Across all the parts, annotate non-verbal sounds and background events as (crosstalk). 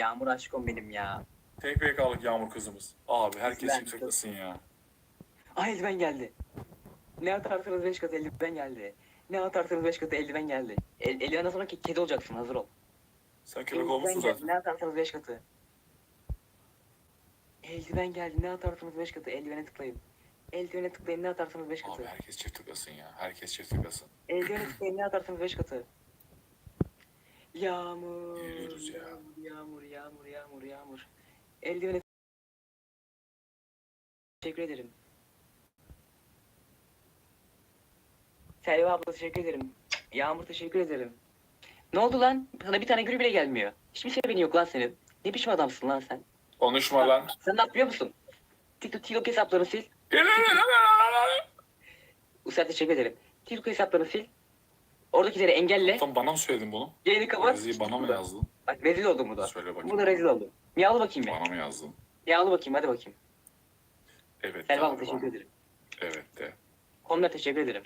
Yağmur aşkım benim ya. Tek PK'lık Yağmur kızımız. Abi herkes Ben- yükseklesin ya. Ay eldiven geldi. Ne atarsanız 5 katı eldiven geldi. Ne atarsanız 5 katı eldiven geldi. El, eldivenden sonra ke- kedi olacaksın hazır ol. Sen köpek Eldiven olmuşsun geldi, zaten. Ne atarsanız 5 katı. Eldiven geldi. Ne atarsanız 5 katı. Eldivene tıklayın. Eldivene tıklayın. Ne atarsanız 5 katı. Abi herkes çift tıklasın ya. Herkes çift tıklasın. Eldivene tıklayın. Ne atarsanız 5 katı. Yağmur. Geliyoruz ya. Yağmur, yağmur, yağmur, yağmur. Eldivene Teşekkür ederim. Selva abla teşekkür ederim. Yağmur teşekkür ederim. Ne oldu lan? Sana bir tane gül bile gelmiyor. Hiçbir şey yok lan senin. Ne biçim adamsın lan sen? Konuşma lan. Sen ne yapıyor musun? TikTok, TikTok hesaplarını sil. Usel teşekkür ederim. TikTok hesaplarını sil. Oradakileri engelle. Tam bana mı söyledin bunu? Yayını kapat. Yazıyı bana mı yazdın? Bak rezil oldum burada. Söyle bakayım. Burada rezil oldum. Miyavlı bakayım ya. Bana mı yazdın? Miyavlı bakayım hadi bakayım. Evet. Selva teşekkür ederim. Evet de. Konuda teşekkür ederim.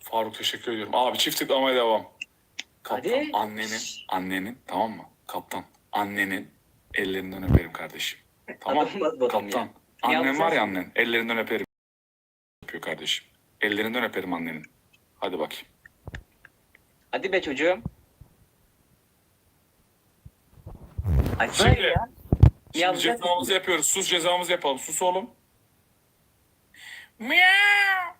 Faruk teşekkür ediyorum. Abi çift tıklamaya devam. Kaptan Hadi. annenin, annenin tamam mı? Kaptan annenin ellerinden öperim kardeşim. Tamam. Adam bu Kaptan. ya. Annen Yalnız var ya annen. Ellerinden öperim. Yapıyor kardeşim. Ellerinden öperim annenin. Hadi bakayım. Hadi be çocuğum. Açsana Şimdi- ya. Şimdi cezamızı yapıyoruz. Sus cezamızı yapalım. Sus oğlum. Miau.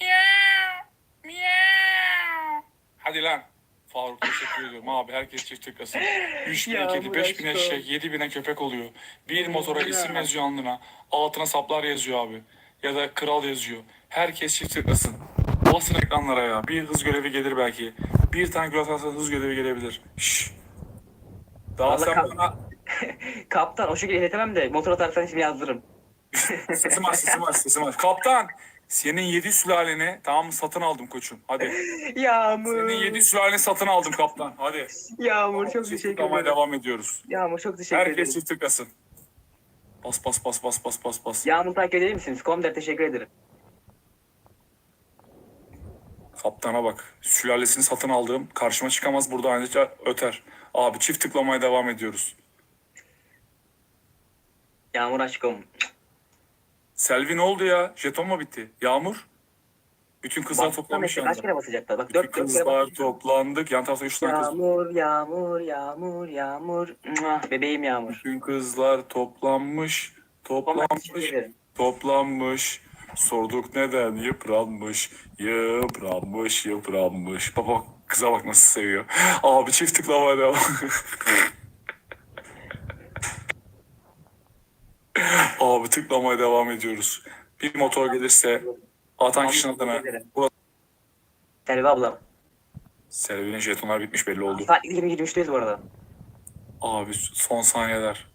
Miau. Miau. Hadi lan. Faruk teşekkür ediyorum abi. Herkes çift tıklasın. 3 bin Ya, kedi, 5 bin bıraktım. eşek, 7 bine köpek oluyor. Bir motora isim yazıyor alnına. Altına saplar yazıyor abi. Ya da kral yazıyor. Herkes çift tıklasın. Basın ekranlara ya. Bir hız görevi gelir belki. Bir tane gol atarsan hız görevi gelebilir. Şşş. Daha Vallahi sen kal- bana (laughs) Kaptan o şekilde iletemem de motor atarsan şimdi yazdırırım. Sesim aç, sesim aç, sesim aç. Kaptan, senin yedi sülaleni tamam mı satın aldım koçum. Hadi. (laughs) Yağmur. Senin yedi sülaleni satın aldım kaptan. Hadi. Yağmur çok Çift teşekkür tıklamaya ederim. devam ediyoruz. Yağmur çok teşekkür Herkes ederim. çift tıklasın. Bas bas bas bas bas bas bas. Yağmur takip eder misiniz? Komder teşekkür ederim. Kaptana bak. Sülalesini satın aldığım karşıma çıkamaz burada ayrıca öter. Abi çift tıklamaya devam ediyoruz. Yağmur aşkım. Selvi ne oldu ya? Jeton mu bitti? Yağmur? Bütün kızlar Bak, toplamış Ahmet'e kaç kere basacaklar? Bak Bütün dört dört kere kızlar basacaklar. toplandık. Yan tarafta üç tane kız. Yağmur, yağmur, yağmur, yağmur. Mwah, Bebeğim yağmur. Bütün kızlar toplanmış. Toplanmış. ederim. Toplanmış. Sorduk neden yıpranmış. Yıpranmış, yıpranmış. Baba kıza bak nasıl seviyor. (laughs) Abi çift tıklamaya devam. (laughs) Abi tıklamaya devam ediyoruz. Bir motor gelirse atan kişinin adına. Burası Selvi abla. Servinin jetonlar bitmiş belli oldu. Saat 20.23'teyiz bu arada. Abi son saniyeler.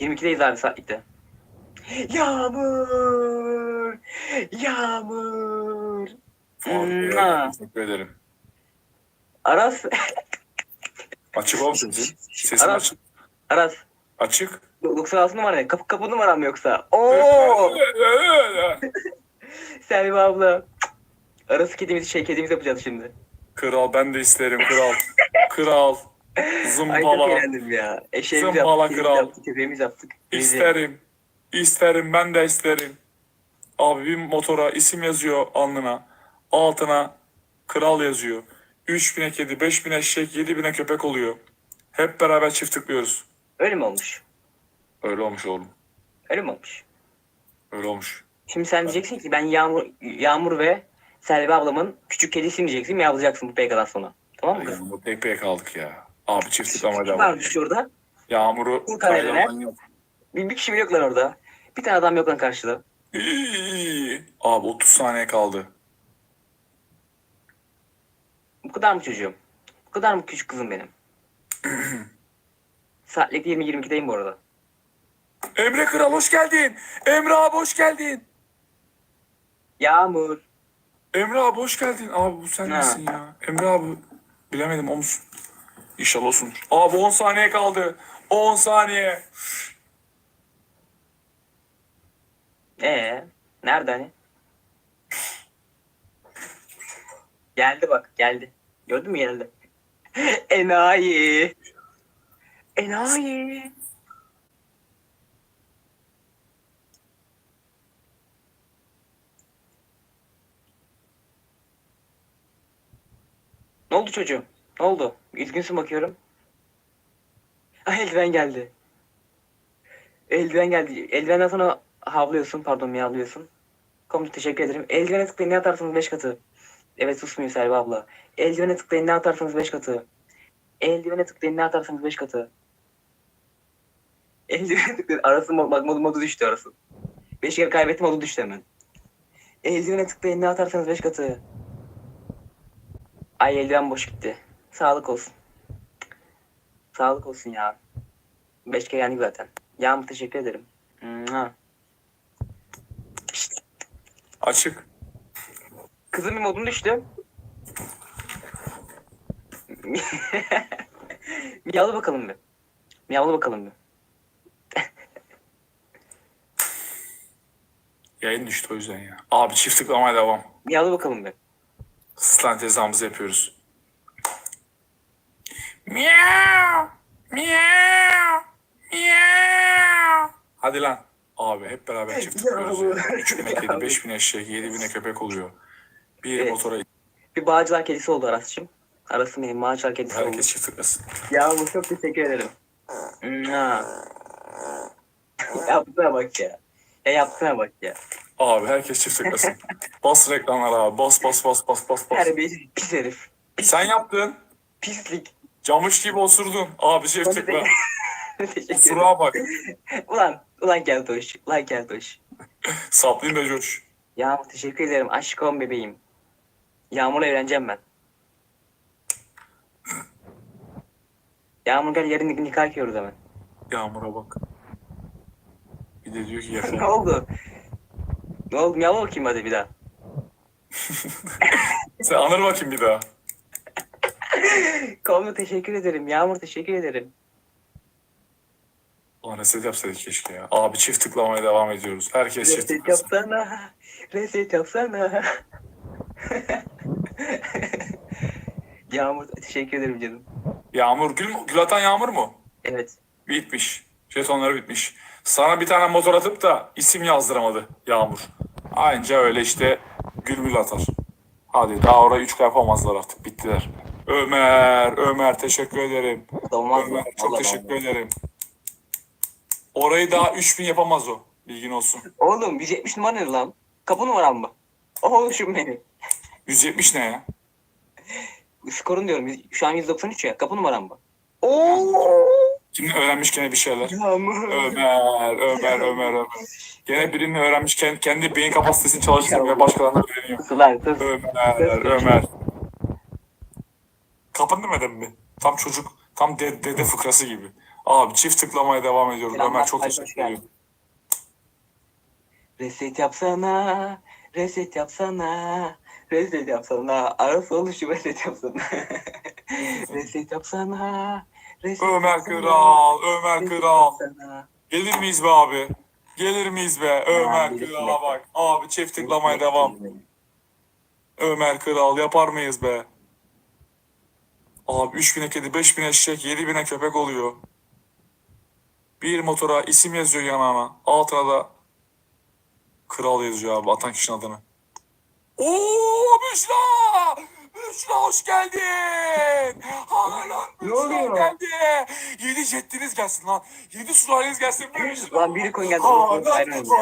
22'deyiz abi saatlikte. Yağmur! Yağmur! Abi, Mua. teşekkür ederim. Aras, Açık oğlum sesin. Sesin Aras. açık. Aras. Açık. 96 numara ne? Kapı, kapı numaram mı yoksa? Oo! Selvi abla. Arası kedimiz şey kedimiz yapacağız şimdi. Kral ben de isterim kral. Kral. (laughs) Ay çok Zımbala. eğlendim ya. Eşeğimiz Zımbala yaptık, kedimiz kral. yaptık, köpeğimiz yaptık. İsterim. İsterim ben de isterim. Abi bir motora isim yazıyor alnına. Altına kral yazıyor. 3000'e kedi, 5000'e eşek, 7000'e köpek oluyor. Hep beraber çift tıklıyoruz. Öyle mi olmuş? Öyle olmuş oğlum. Öyle mi olmuş? Öyle olmuş. Şimdi sen diyeceksin ki ben Yağmur, Yağmur ve Selvi ablamın küçük kedisiyim diyeceksin miyavlayacaksın bu PK'dan sonra. Tamam mı? Bu tek pek kaldık ya. Abi çift tıklamaya Kim devam. varmış orada? Yağmuru Bu kareler. Bir, bir kişi mi yok lan orada? Bir tane adam yok lan karşıda. İyi. Abi 30 saniye kaldı. Bu kadar mı çocuğum? Bu kadar mı küçük kızım benim? (clears throat) Saatlik 20-22'deyim bu arada. Emre Kral hoş geldin. Emre abi hoş geldin. Yağmur. Emre abi hoş geldin. Abi bu sen Ha. misin ya? Emre abi bilemedim o musun? İnşallah olsun. Abi 10 saniye kaldı. 10 saniye. Ee, nerede hani? Geldi bak, geldi. Gördün mü geldi? (laughs) Enayi. Enayi. Ne oldu çocuğum? Ne oldu? Üzgünsün bakıyorum. Ay eldiven geldi. Eldiven geldi. Eldivenden sonra havlıyorsun. Pardon miyavlıyorsun. Komut teşekkür ederim. Eldivene tıklayın ne atarsınız 5 katı. Evet susmuyor Selva abla. Eldivene tıklayın ne atarsanız 5 katı. Eldivene tıklayın ne atarsanız 5 katı. (laughs) Eldivene tıklayın. Arası bak modu, modu düştü arası. 5 kere kaybettim modu düştü hemen. Eldivene tıklayın ne atarsanız 5 katı. Ay eldiven boş gitti. Sağlık olsun. Sağlık olsun ya. 5 kere yendik zaten. Yağmur teşekkür ederim. Mua. Açık. Kızım bir modum düştü. (laughs) Miyavla bakalım bir. Miyavla bakalım bir. (laughs) Yayın düştü o yüzden ya. Abi çift tıklamaya devam. Miyavla bakalım bir. Sıslan tezamızı yapıyoruz. Miau. Miau. Miau. Hadi lan. Abi hep beraber çift tıklıyoruz. ya. 3 bine kedi, 5 bin eşek, 7 bine köpek oluyor. Bir Evet. motora Bir bağcılar kedisi oldu Aras'cığım. Aras'ın benim bağcılar kedisi oldu. herkes çift tıklasın. Yağmur çok teşekkür ederim. Mua. (laughs) yaptığına bak ya. Ya yaptığına bak ya. Abi herkes çift tıklasın. (laughs) bas reklamlar abi. Bas bas bas bas bas bas. Terbiyesiz pis herif. Sen yaptın. Pislik. Camış gibi osurdun. Abi çift tıkla. (laughs) Kusura bak. Ulan, ulan Keltoş. Ulan Keltoş. Saplayın da coş. Yağmur teşekkür ederim. Aşkım bebeğim. Yağmur'la evleneceğim ben. Yağmur gel yarın nik- nikah yapıyoruz hemen. Yağmur'a bak. Bir de diyor ki (laughs) ne yaşa. oldu? Ne oldu? Miyavla bakayım hadi bir daha. (laughs) Sen anır bakayım bir daha. (laughs) Kovma teşekkür ederim. Yağmur teşekkür ederim. Ulan reset yapsaydık keşke ya. Abi çift tıklamaya devam ediyoruz. Herkes çift Reset tıklasın. yapsana. Reset yapsana. Yağmur teşekkür ederim canım. Yağmur, gül, gül atan Yağmur mu? Evet. Bitmiş. Jetonları bitmiş. Sana bir tane motor atıp da isim yazdıramadı Yağmur. Anca öyle işte gül gül atar. Hadi daha orayı üç yapamazlar artık. Bittiler. Ömer, Ömer teşekkür ederim. Olmaz mı? Ömer çok Vallahi teşekkür olmaz. ederim. Orayı daha 3000 yapamaz o. Bilgin olsun. Oğlum 170 numara ne lan? Kapı numaram mı? Oğlum benim. 170 ne ya? Skorun diyorum. Şu an 193 ya. Kapı numaram mı? Oo. Şimdi öğrenmiş gene bir şeyler. Ömer, Ömer, Ömer, Ömer. Gene birini öğrenmiş kendi, kendi beyin kapasitesini çalıştırmıyor başkalarına öğreniyor. Ömer, Ömer. Kapın demedin mi? Tam çocuk, tam de- dede fıkrası gibi. Abi çift tıklamaya devam ediyoruz. Selamlar, Ömer çok teşekkür ederim. Reset yapsana. Reset yapsana. Reset yapsana. Arası oluşu reset yapsana. (laughs) reset yapsana. Reset Ömer yapsana. Kral, Ömer Reset Kral. yapsana. Gelir miyiz be abi? Gelir miyiz be? Ömer Kral'a bak. Abi çift tıklamaya devam. Ömer Kral yapar mıyız be? Abi 3000'e kedi, 5000 eşek, 7000'e köpek oluyor. Bir motora isim yazıyor yanağına. Altına da kral yazıyor abi atan kişinin adını. Oo Büşra! Büşra hoş geldin. Hala Büşra oluyor? geldi. Yedi jettiniz gelsin lan. Yedi sülaleniz gelsin. Lan biri koyun geldi. Haaland.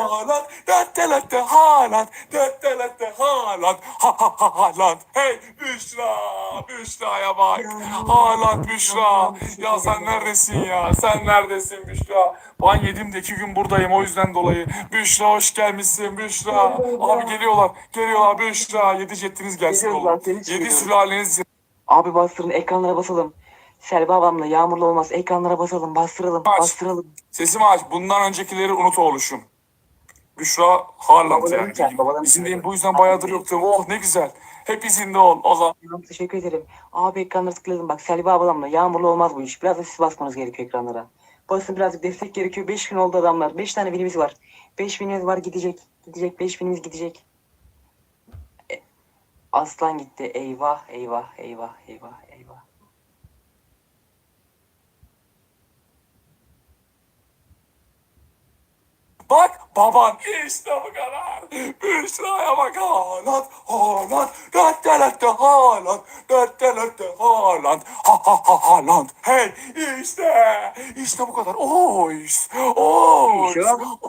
Haaland, döttelette Haaland, döttelette Haaland, ha ha ha Haaland, hey Büşra, Büşra'ya bak, Haaland Büşra, ya sen neredesin ya, sen neredesin Büşra, ben yedim de iki gün buradayım o yüzden dolayı, Büşra hoş gelmişsin Büşra, abi geliyorlar, geliyorlar Büşra, yedi jettiniz gelsin oğlum, yedi geliyoruz. sülaleniz Abi bastırın ekranlara basalım. Selva ablamla yağmurlu olmaz. Ekranlara basalım. Bastıralım. Aç. Bastıralım. Sesimi aç. Bundan öncekileri unut oğluşum. Büşra Babalarım yani. İzindeyim bu yüzden bayağıdır yoktum. Oh ne güzel. Hep izinde ol. O zaman Tamam, teşekkür ederim. Abi ekranlara tıkladım. Bak Selva ablamla yağmurlu olmaz bu iş. Biraz da siz basmanız gerekiyor ekranlara. Basın birazcık destek gerekiyor. 5 gün oldu adamlar. 5 tane binimiz var. 5 binimiz var gidecek. Gidecek 5 binimiz gidecek. Aslan gitti. Eyvah eyvah eyvah eyvah eyvah. Bak baban işte bu kadar. Büşra'ya bak Haaland. Haaland. Dörttelette Haaland. Dörttelette Haaland. Ha ha ha Haaland. Hey işte. İşte bu kadar. Oys. Oys.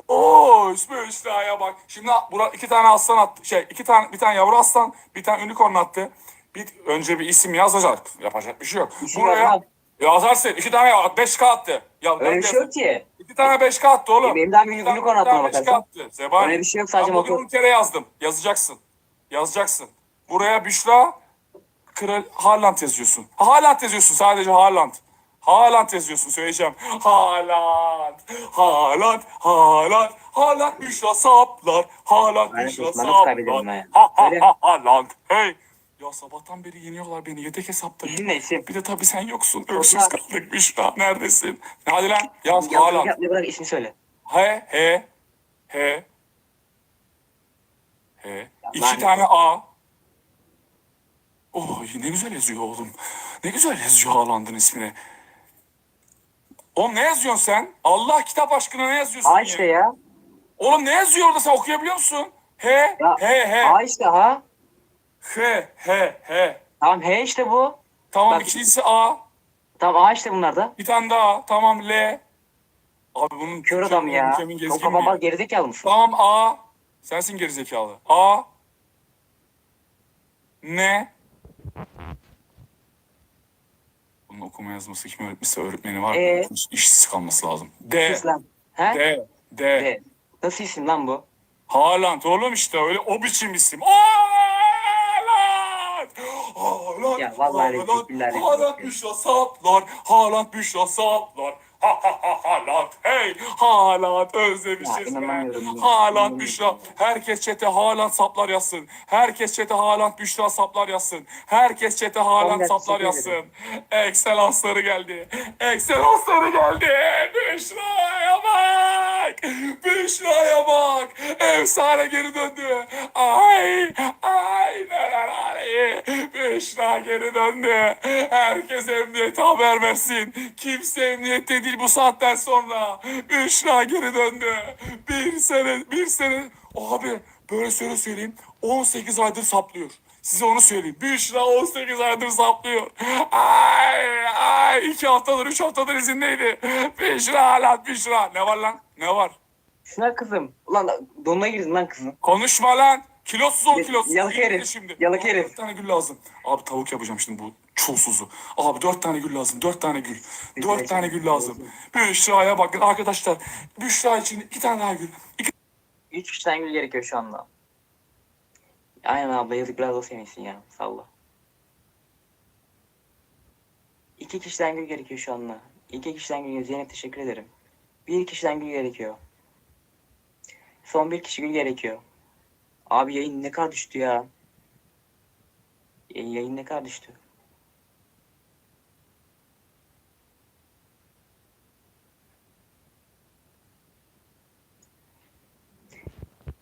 Oys. Büşra'ya bak. Şimdi bura iki tane aslan attı. Şey iki tane bir tane yavru aslan. Bir tane unicorn attı. Bir, önce bir isim yazacak. Yapacak bir şey yok. Buraya yazarsın. İki tane ya- beş k attı. Ya, Öyle bir şey yok ki. İki tane 5K attı oğlum. Benim daha bir İki tane- unicorn iki tane atmama 5K bakarsan. attı. Zebani. Öyle bir şey yok, sadece Ben bugün motor. 10 kere yazdım. Yazacaksın. Yazacaksın. Buraya Büşra Kral Haaland yazıyorsun. Haaland yazıyorsun sadece Haaland. Haaland yazıyorsun söyleyeceğim. Haaland. Haaland. Haaland. Haaland Büşra saplar. Haaland Büşra saplar. Ha ha ha Haaland. Hey. Ya sabahtan beri yeniyorlar beni. Yedek hesapta. İsim ne isim? Bir de tabii sen yoksun. Öksüz kaldık Büşra. Neredesin? Hadi lan yaz Ya, Haaland. ya, ya bırak ismi söyle. He he he he. İki lanet tane A. Oh ne güzel yazıyor oğlum. Ne güzel yazıyor Haaland'ın ismini. Oğlum ne yazıyorsun sen? Allah kitap aşkına ne yazıyorsun A ya? işte ya. Oğlum ne yazıyor orada sen okuyabiliyor musun? He Ya, he he A işte ha. He he he. Tamam H işte bu. Tamam Bak- ikincisi A. Tamam A işte bunlar da. Bir tane daha. Tamam L. Abi bunun Kör adam ya. Ülkemin O gezgin kafama mi? gerizekalı mısın? Tamam A. Sensin gerizekalı. A. Ne? Bunun okuma yazması kim öğretmişse öğretmeni var. Ee? İşsiz kalması lazım. D. Sus lan. He? D. D. D. Nasıl isim lan bu? Haaland oğlum işte öyle o biçim isim. Haaland! Haaland! Ya vallahi Haaland! rezil, rezil. Haaland Büşra saplar. Haaland Büşra saplar. Ha ha ha Haaland. Hey Haaland Ya, özlemişiz be. ya. Haaland İnanamıyorum. Büşra. Herkes çete Haaland saplar yazsın. Herkes çete Haaland Büşra saplar yazsın. Herkes çete Haaland saplar yazsın. Excelansları geldi. Excelansları geldi. Büşra'ya bak. Büşra'ya bak. Efsane geri döndü. Ay. Ay. Ay. Büşra geri döndü. Herkes emniyete haber versin. Kimse emniyette değil bu saatten sonra. Büşra geri döndü. Bir sene, bir sene. Abi böyle söyle söyleyeyim. 18 aydır saplıyor. Size onu söyleyeyim. Büşra 18 aydır saplıyor. Ay ay iki haftadır üç haftadır izindeydi. Büşra hala Büşra. Ne var lan? Ne var? Şuna kızım. Ulan donuna girdin lan kızım. Konuşma lan. Kilosuz ol kilosuz. yalık Yürü herif, Şimdi. yalık herif. Dört tane gül lazım. Abi tavuk yapacağım şimdi bu çulsuzu. Abi dört tane gül lazım. Dört tane gül. Dört tane gül lazım. Büşra'ya bakın arkadaşlar. Büşra için iki tane daha gül. İki Üç kişiden gül gerekiyor şu anda. Aynen abla yazık biraz o sevinsin ya. Salla. İki kişiden gül gerekiyor şu anda. İki kişiden gül Zeynep teşekkür ederim. Bir kişiden gül gerekiyor. Son bir kişi gül gerekiyor. Abi yayın ne kadar düştü ya. Yayın, yayın ne kadar düştü.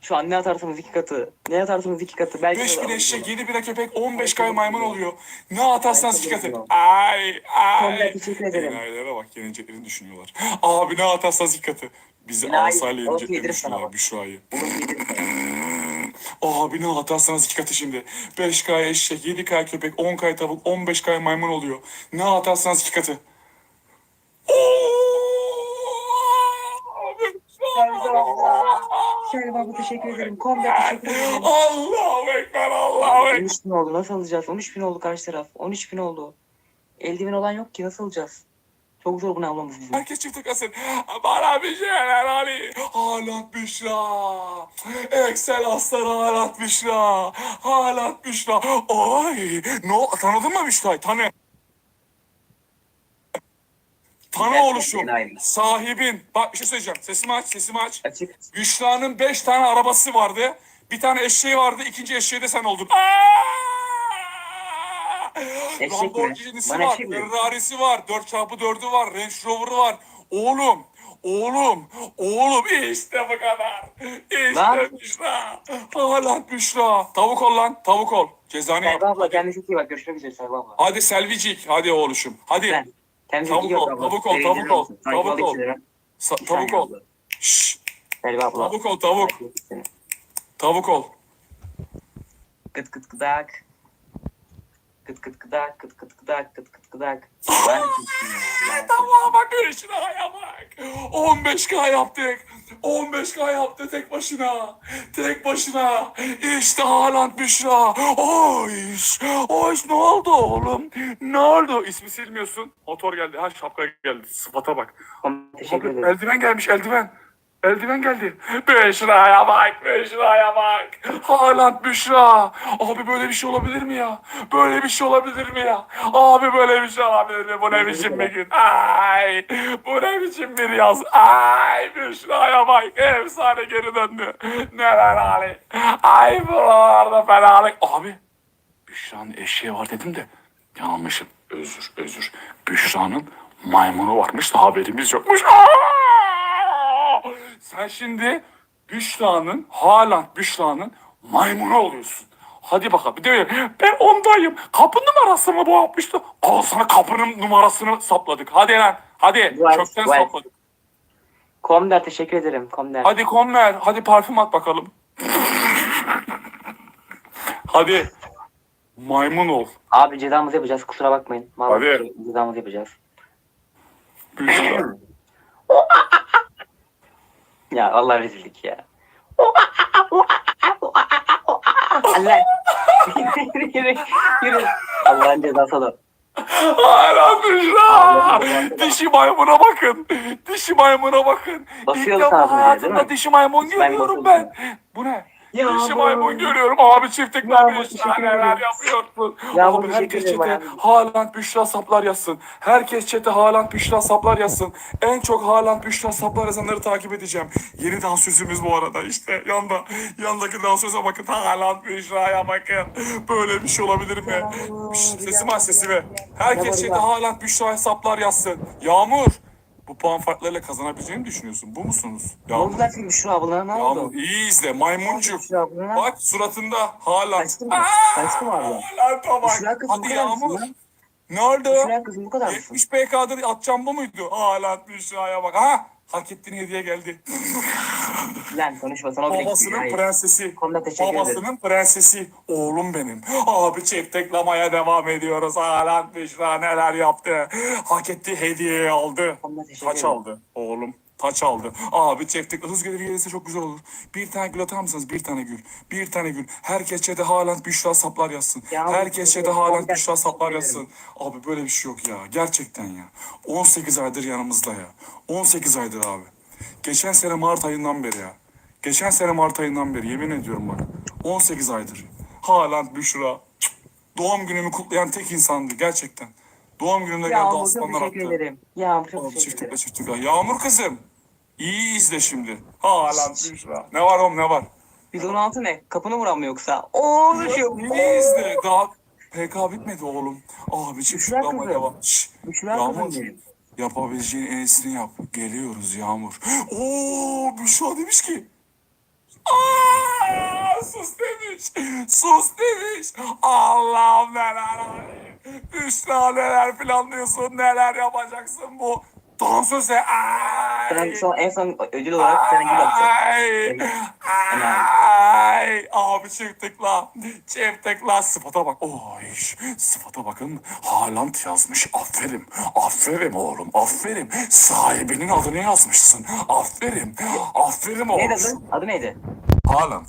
Şu an ne atarsanız iki katı. Ne atarsanız iki katı. Belki Beş de- bin eşek, yedi bine köpek, on beş kay maymun oluyor. Ne atarsanız iki katı. Ay, Komple ay. teşekkür ederim. Enayilerine bak, geleceklerini düşünüyorlar. Abi ne atarsanız iki katı. Bizi asayla yeneceklerini düşünüyorlar. Büşra'yı. Bunu. Abi ne atarsanız iki katı şimdi. 5K eşek, 7K köpek, 10K tavuk, 15K maymun oluyor. Ne atarsanız iki katı. Şerif abla teşekkür ederim. Komple teşekkür ederim. Allahu Ekber, Allahu Ekber. 13 bin oldu. Nasıl alacağız? 13 bin oldu karşı taraf. 13 bin oldu. Eldiven olan yok ki. Nasıl alacağız? Çok zor bunu almamız bizim. Herkes çift takasın. Bana bir şeyler Ali. Haaland Büşra. Excel aslan Haaland Büşra. Haaland Büşra. Ay. No, tanıdın mı Büşra'yı? Tanı. Tanı oluşum. Sahibin. Bak bir şey söyleyeceğim. Sesimi aç, sesimi aç. Açık. Büşra'nın beş tane arabası vardı. Bir tane eşeği vardı. ikinci eşeği de sen oldun. Mi? Lamborghini'si var. mi? Ferrari'si var. 4x4'ü var. Range Rover'ı var. Oğlum. Oğlum. Oğlum. işte bu kadar. İşte Lan. Büşra. Haaland Büşra. Tavuk ol lan. Tavuk ol. Cezanı yap. Abla kendine çok iyi bak. Görüşmek üzere Serba abla. Hadi Selvicik. Hadi oğluşum. Hadi. Ben. Kendine Tavuk ol, abla. tavuk ol, tavuk ol, tavuk ol. tavuk ol. Şşş. Selvi abla. Tavuk ol tavuk. Tavuk ol. Kıt kıt kıdak. Kıt kıt kıdak, kıt kıt kıdak, kıt kıt kıdak. Ben Tamam bak şuraya bak. 15K yaptık. 15K yaptı tek başına. Tek başına. İşte Haaland Büşra. Oy. Oy ne oldu oğlum? Ne oldu? İsmi silmiyorsun. Motor geldi. Ha şapka geldi. Sıfata bak. Teşekkür ederim. eldiven gelmiş eldiven. Eldiven geldi. Büşra'ya bak, Büşra'ya bak. Haaland Büşra. Abi böyle bir şey olabilir mi ya? Böyle bir şey olabilir mi ya? Abi böyle bir şey olabilir mi? Bu ne biçim bir gün? Ay, bu ne biçim bir yaz? Ay, Büşra'ya bak. Efsane geri döndü. Neler hali? Ay buralarda fenalık. Abi, Büşra'nın eşeği var dedim de yanlışım. Özür, özür. Büşra'nın maymunu varmış da haberimiz yokmuş. Aa! Sen şimdi Büşra'nın, Haaland Büşra'nın maymunu oluyorsun. Hadi bakalım. Bir de ben ondayım. Kapı numarası mı bu yapmıştı? Al sana kapının numarasını sapladık. Hadi lan. Hadi. Right, Kökten right. sapladık. Komder teşekkür ederim. Komder. Hadi Konmer. Hadi parfüm at bakalım. (laughs) hadi. Maymun ol. Abi cezamızı yapacağız kusura bakmayın. Vallahi Hadi. cezamızı yapacağız. Büşra. (laughs) Ya Allah rezillik ya. Allah. yürü yürü yürü. Allah'ın cezası da. Hala Büşra. Dişi maymuna bakın. Dişi maymuna bakın. İlk defa sadece, değil hayatımda mi? dişi maymun Ben görüyorum basıyorum. ben. Bu ne? Dişi maymun görüyorum. Abi çiftlik Ya bu Büşra teşekkür neler ederim. yapıyorsun? Ya bu Abi herkes çete. Haaland Büşra saplar yazsın. Herkes çete Haaland Büşra saplar yazsın. En çok Haaland Büşra saplar yazanları takip edeceğim. Yeni dansözümüz bu arada işte. Yanda, yandaki dansöze bakın. Haaland Büşra'ya bakın. Böyle bir şey olabilir mi? Sesimi aç sesimi. Herkes çete Haaland Büşra saplar yazsın. Yağmur. Bu puan farklarıyla kazanabileceğini düşünüyorsun. Bu musunuz? Ne Yağmur. oldu lan Büşra ablana ne Yağmur oldu? iyi izle maymuncuk. Bak suratında Haaland. Kaçtı mı? Kaçtı mı abla? Kızım bu Hadi kadar mısın Yağmur. lan? Ne oldu? Büşra kızım bu kadar mısın? 70 PK'dır atacağım bu muydu? Haaland Büşra'ya bak. Ha? Hak ettiğin hediye geldi. (laughs) Lan konuşma sana o bile Babasının prensesi. Konuda teşekkür ederim. Babasının prensesi. Oğlum benim. Abi çekteklamaya devam ediyoruz. Haaland Büşra neler yaptı. Hak ettiği hediyeyi aldı. Konuda teşekkür Taç ederim. aldı oğlum. Taç aldı. Abi çektik. Hız gelir gelirse çok güzel olur. Bir tane gül atar mısınız? Bir tane gül. Bir tane gül. Herkes çete Haaland Büşra saplar yazsın. Ya Herkes çete konuda Büşra saplar yazsın. Abi böyle bir şey yok ya. Gerçekten ya. 18 aydır yanımızda ya. 18 aydır abi. Geçen sene Mart ayından beri ya. Geçen sene Mart ayından beri yemin ediyorum bak. 18 aydır. Haaland Büşra. Cık. Doğum günümü kutlayan tek insandı gerçekten. Doğum günümde geldi çok aslanlar attı. ederim. Ya bu çok Abi teşekkür ederim. çiftlikle. Yağmur kızım. İyi izle şimdi. Haaland Büşra. Ne var oğlum ne var? 116 ne? Kapını vuran mı yoksa? Oo düşüyor. İyi izle. Daha PK bitmedi oğlum. Abi ama kızım. devam. Şşş. Yağmur. kızım. Yapabileceğin en iyisini yap. Geliyoruz Yağmur. Oo Büşra demiş ki. Aa, sus demiş. Sus demiş. Allah'ım neler. Büşra neler planlıyorsun, neler yapacaksın bu dansöze. Ay. Ben son, en son ödül olarak bir tane gül atacağım. Ay. Ay. Abi çift tıkla. Çift tıkla. Sıfata bak. Oy. Sıfata bakın. Haaland yazmış. Aferin. Aferin oğlum. Aferin. Sahibinin adını yazmışsın. Aferin. Aferin oğlum. Neydi adı? Adı neydi? Haaland.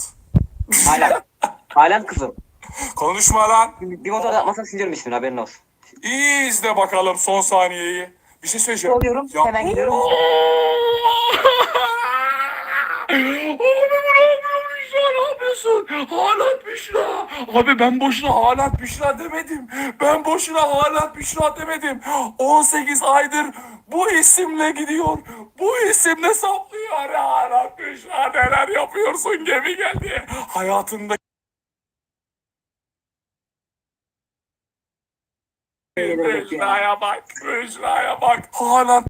Haaland. (laughs) Haaland kızım. Konuşma lan. Bir motor atmasam siliyorum ismini haberin olsun. İyi izle bakalım son saniyeyi. Bir şey söyleyeceğim. Oluyorum, hemen gidiyorum. Abi bravo Büşra ne yapıyorsun? Haaland Büşra. Abi ben boşuna Haaland Büşra demedim. Ben boşuna Haaland Büşra demedim. 18 aydır bu isimle gidiyor. Bu isimle saplıyor. Haaland Büşra neler yapıyorsun gemi geldi. Hayatında Büşra'ya bak, Büşra'ya bak. Haaland